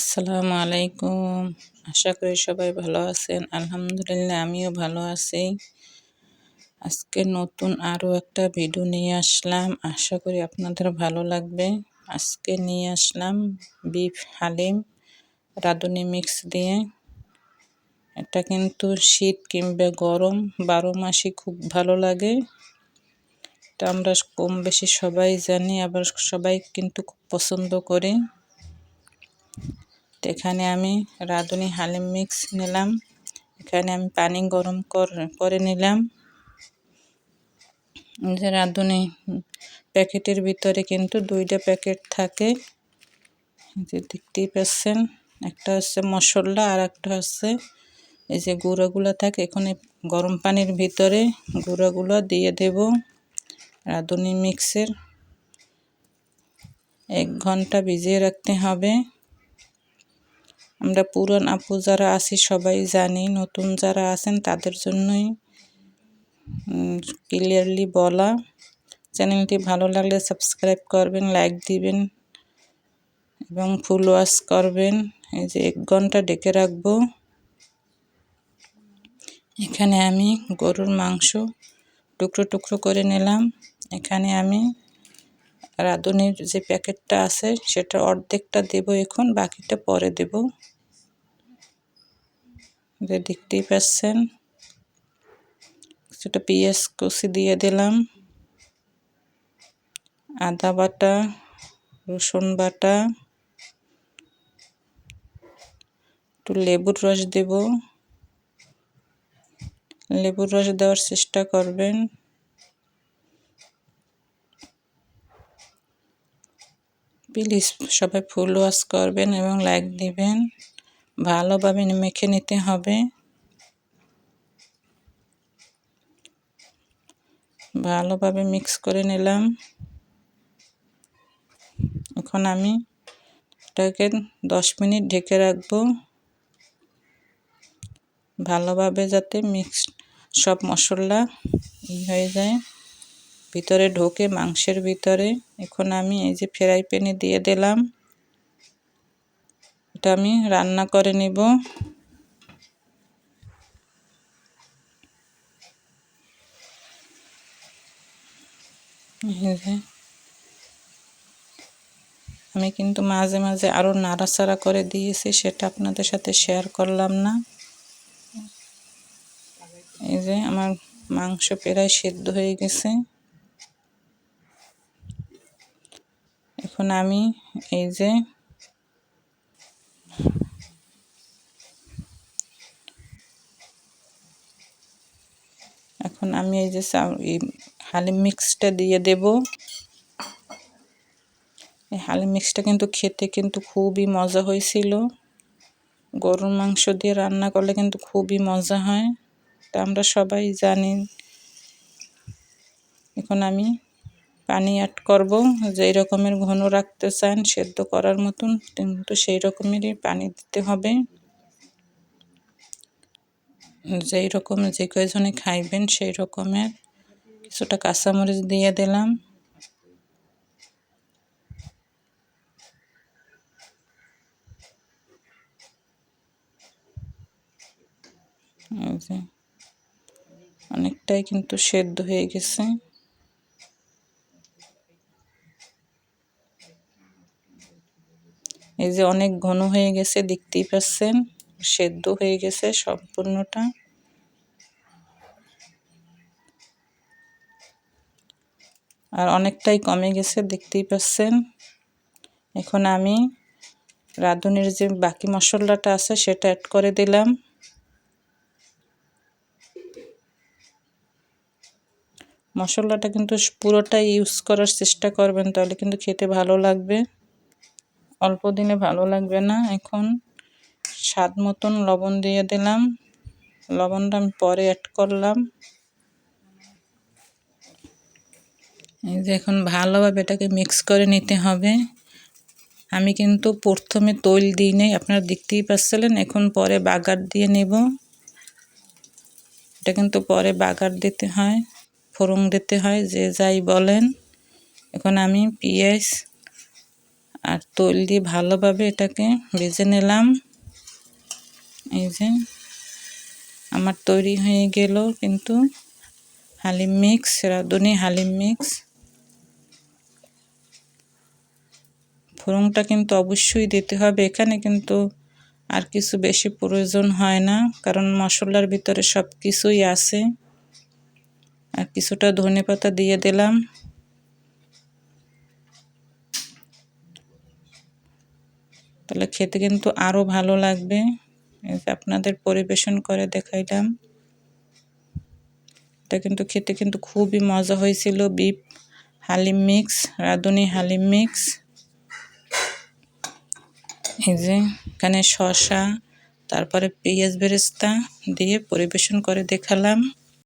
আসসালামু আলাইকুম। আশা করি সবাই ভালো আছেন। আলহামদুলিল্লাহ, আমিও ভালো আছি। আজকে নতুন আরও একটা ভিডিও নিয়ে আসলাম। আশা করি আপনাদের ভালো লাগবে। আজকে নিয়ে আসলাম বিফ হালিম রাঁধুনি মিক্স দিয়ে। এটা কিন্তু শীত কিংবা গরম, বারো মাসই খুব ভালো লাগে। এটা আমরা কম বেশি সবাই জানি, আবার সবাই কিন্তু খুব পছন্দ করি। তো এখানে আমি রাঁধুনি হালিম মিক্স নিলাম। এখানে আমি পানি গরম করে নিলাম। যে রাঁধুনি প্যাকেটের ভিতরে কিন্তু দুইটা প্যাকেট থাকে। যে দেখতেই পাচ্ছেন, একটা হচ্ছে মশলা আর একটা হচ্ছে এই যে গুঁড়োগুলো থাকে। এখানে গরম পানির ভিতরে গুঁড়োগুলো দিয়ে দেব রাঁধুনি মিক্সের। এক ঘণ্টা ভিজিয়ে রাখতে হবে। আমরা পুরান আপু যারা আছি সবাই জানি, নতুন যারা আছেন তাদের জন্যই ক্লিয়ারলি বলা। চ্যানেলটি ভালো লাগলে সাবস্ক্রাইব করবেন লাইক দিবেন এবং ফুল ওয়াশ করবেন। এই যে এক ঘণ্টা ডেকে রাখব। এখানে আমি গরুর মাংস টুকরো টুকরো করে নিলাম। এখানে আমি রাঁধুনির যে প্যাকেটটা আছে সেটা অর্ধেকটা দেব এখন, বাকিটা পরে দেব। যে দেখতেই পাচ্ছেন। সেটা পেঁয়াজ কষি দিয়ে দিলাম। আদা বাটা, রসুন বাটা, একটু লেবুর রস দেব। লেবুর রস দেওয়ার চেষ্টা করবেন। প্লিজ সবাই ফুল ওয়াশ করবেন এবং লাইক দিবেন। ভালোভাবে মেখে নিতে হবে। ভালোভাবে মিক্স করে নিলাম। এখন আমি এটাকে দশ মিনিট ঢেকে রাখব। ভালোভাবে যাতে মিক্স সব মশলা ই হয়ে যায়। ভিতরে ঢোকে মাংসের ভিতরে। এখন আমি এই যে ফ্রাই প্যানে দিয়ে দিলাম। এটা আমি রান্না করে নিব। আমি কিন্তু মাঝে মাঝে আরও নাড়াচাড়া করে দিয়েছি, সেটা আপনাদের সাথে শেয়ার করলাম না। এই যে আমার মাংস প্রায় সেদ্ধ হয়ে গেছে। এখন আমি এই যে আমি এই যে হালিম মিক্সটা দিয়ে দেব। এই হালিম মিক্সটা কিন্তু খেতে কিন্তু খুবই মজা হয়েছিল। গরুর মাংস দিয়ে রান্না করলে কিন্তু খুবই মজা হয়। তা আমরা সবাই জানি। এখন আমি পানি অ্যাড করব। যেই রকমের ঘন রাখতে চান, সেদ্ধ করার মতন, কিন্তু সেই রকমেরই পানি দিতে হবে। যেই রকম যে কয়জনে খাইবেন সেই রকমের কিছুটা কাঁচামরিচ দিয়ে দিলাম। অনেকটাই কিন্তু সেদ্ধ হয়ে গেছে। এই যে অনেক ঘন হয়ে গেছে, দেখতেই পাচ্ছেন। সেদ্ধ হয়ে গেছে সম্পূর্ণটা। আর অনেকটাই কমে গেছে, দেখতেই পাচ্ছেন। এখন আমি রাঁধুনির যে বাকি মশলাটা আছে সেটা অ্যাড করে দিলাম। মশলাটা কিন্তু পুরোটাই ইউজ করার চেষ্টা করবেন, তাহলে কিন্তু খেতে ভালো লাগবে। অল্প দিনে ভালো লাগবে না এখন। স্বাদ মতন লবণ দিয়ে দিলাম। লবণটা আমি পরে অ্যাড করলাম। এই যে এখন ভালোভাবে এটাকে মিক্স করে নিতে হবে। আমি কিন্তু প্রথমে তৈল দিই নেই, আপনারা দেখতেই পাচ্ছিলেন, এখন পরে বাগার দিয়ে নেব। এটা কিন্তু পরে বাগার দিতে হয়, ফোড়ন দিতে হয়, যে যাই বলেন। এখন আমি পেঁয়াজ আর তৈল দিয়ে ভালোভাবে এটাকে ভেজে নিলাম। এই যে, আমার তৈরি হয়ে গেল কিন্তু হালিম মিক্স রাঁধুনি হালিম মিক্স। ফোড়নটা কিন্তু অবশ্যই দিতে হবে এখানে কিন্তু আর কিছু বেশি প্রয়োজন হয় না, কারণ মশলার ভিতরে সব কিছুই আছে। আর কিছুটা ধনে পাতা দিয়ে দিলাম। তাহলে খেতে কিন্তু আরও ভালো লাগবে। আপনাদের পরিবেশন করে দেখাইলাম। এটা কিন্তু খেতে কিন্তু খুবই মজা হয়েছিল বিপ হালিম মিক্স, রাঁধুনি হালিম মিক্স। এই যে এখানে শশা তারপরে পেঁয়াজ বেরেস্তা দিয়ে পরিবেশন করে দেখালাম।